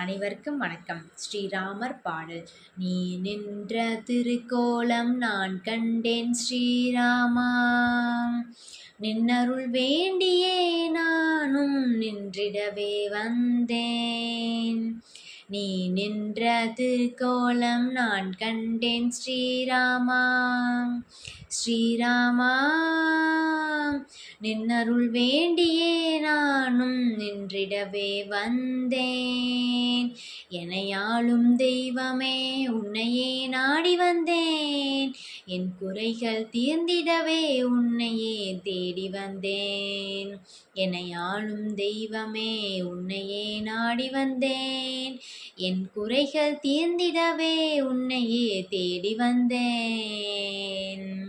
அனைவருக்கும் வணக்கம். ஸ்ரீராமர் பாடல். நீ நின்ற திருக்கோலம் நான் கண்டேன் ஸ்ரீராமா. நின்னருள் வேண்டியே நானும் நின்றிடவே வந்தேன். நீ நின்ற திருக்கோலம் நான் கண்டேன் ஸ்ரீராமா. ஸ்ரீராமா நின்னருள் வேண்டியே நானும் நின்றிடவே வந்தேன். எனையாளும் தெய்வமே உன்னையே நாடி வந்தேன். என் குறைகள் தீர்ந்திடவே உன்னையே தேடி வந்தேன். எனையாளும் தெய்வமே உன்னையே நாடி வந்தேன். என் குறைகள் தீர்ந்திடவே உன்னையே தேடி வந்தேன்.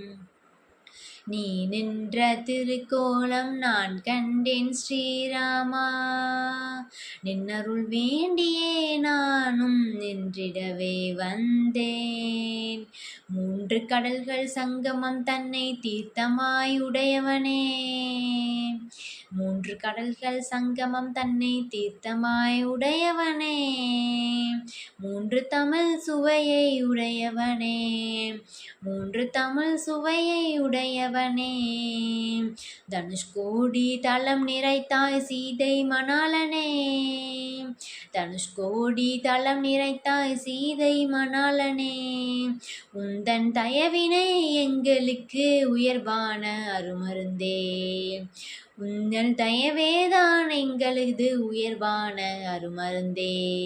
நீ நின்ற திருக்கோலம் நான் கண்டேன் ஸ்ரீராமா. நின்னருள் வேண்டியே நானும் நின்றிடவே வந்தேன். மூன்று கடல்கள் சங்கமம் தன்னை தீர்த்தமாய் உடையவனே. மூன்று கடல்கள் சங்கமம் தன்னை தீர்த்தமாய் உடையவனே. மூன்று தமிழ் சுவையை உடையவனே. மூன்று தமிழ் சுவையை உடையவனே. தனுஷ்கோடி தளம் நிறைத்தாய் சீதை மணாலனே தனுஷ்கோடி தளம் நிறைத்தாய் சீதை மணாலனே உந்தன் தயவினை எங்களுக்கு உயர்வான அருமருந்தே. உன்னல் தயவேதான் எங்களது உயர்வான அருமருந்தே.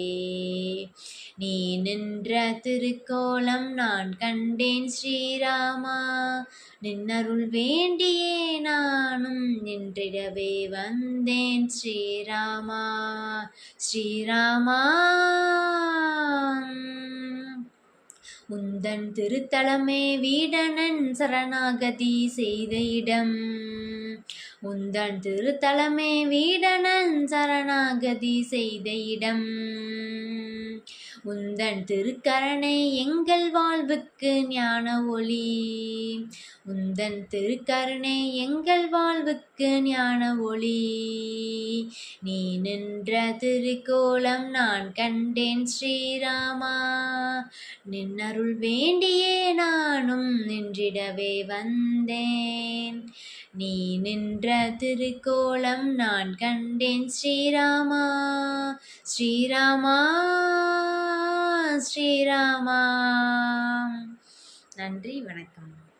நீ நின்ற திருக்கோலம் நான் கண்டேன் ஸ்ரீராமா. நின்னருள் வேண்டியே நானும் நின்றிடவே வந்தேன் ஸ்ரீராமா. ஸ்ரீராமா. உந்தன் திருத்தலமே வீடனன் சரணாகதி செய்த இடம் உந்தன் திருத்தலமே வீடனன் சரணாகதி செய்த இடம் உந்தன் திருக்கரணை எங்கள் வாழ்வுக்கு ஞான ஒளி. உந்தன் திருக்கருணை எங்கள் வாழ்வுக்கு ஞான ஒளி. நீ நின்ற திருக்கோலம் நான் கண்டேன் ஸ்ரீராமா. நின்னருள் வேண்டியே நானும் நின்றிடவே வந்தேன். நீ நின்ற திருக்கோலம் நான் கண்டேன் ஸ்ரீராமா. ஸ்ரீராமா. ஸ்ரீராமா. நன்றி வணக்கம்.